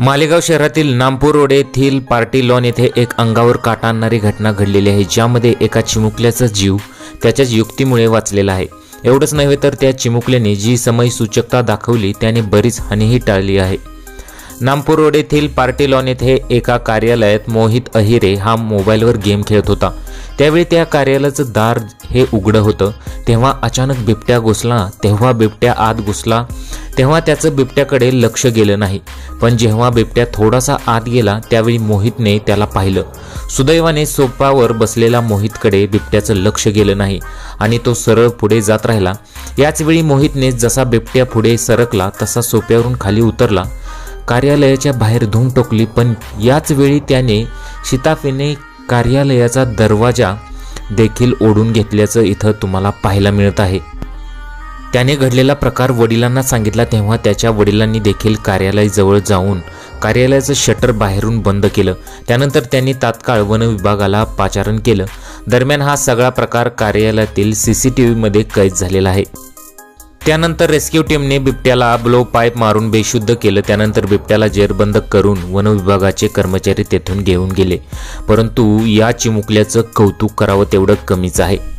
मालेगाव शहरातील नामपूर रोड येथील party lawn येथे एक अंगावर काटा आणणारी घटना घडलेली आहे ज्यामध्ये एका चिमुकल्याचा जीव त्याच्याच युक्तीमुळे वाचलेला आहे. एवढंच नव्हे तर त्या चिमुकल्याने जी समय सूचकता दाखवली त्याने बरीच हानीही टाळली आहे. नामपूर रोड येथील पार्टी लॉन येथे एका कार्यालयात मोहित अहिरे हा मोबाईलवर गेम खेळत होता. त्यावेळी त्या कार्यालयाचं दार हे उघडं होतं तेव्हा अचानक बिबट्या घुसला तेव्हा बिबट्या आत घुसला तेव्हा त्याचं बिबट्याकडे लक्ष गेलं नाही. पण जेव्हा बिबट्या थोडासा आत गेला त्यावेळी मोहितने त्याला पाहिलं. सुदैवाने सोपावर बसलेला मोहितकडे बिबट्याचं लक्ष गेलं नाही आणि तो सरळ पुढे जात राहिला. याचवेळी मोहितने जसा बिबट्या पुढे सरकला तसा सोप्यावरून खाली उतरला. कार्यालयाच्या बाहेर धूम टोकली पण याच वेळी त्याने शिताफीने कार्यालयाचा दरवाजा देखील ओढून घेतल्याचं इथं तुम्हाला पाहायला मिळत आहे. त्याने घडलेला प्रकार वडिलांना सांगितला तेव्हा त्याच्या वडिलांनी देखील कार्यालयाजवळ जाऊन कार्यालयाचं शटर बाहेरून बंद केलं. त्यानंतर त्यांनी तात्काळ वन विभागाला पाचारण केलं. दरम्यान हा सगळा प्रकार कार्यालयातील सी सी टी व्हीमध्ये कैद झालेला आहे. त्यानंतर रेस्क्यू टीमने बिबट्याला ब्लो पाईप मारून बेशुद्ध केलं. त्यानंतर बिबट्याला जेरबंद करून वन विभागाचे कर्मचारी तेथून घेऊन गेले. परंतु या चिमुकल्याचं कौतुक करावं तेवढं कमीच आहे.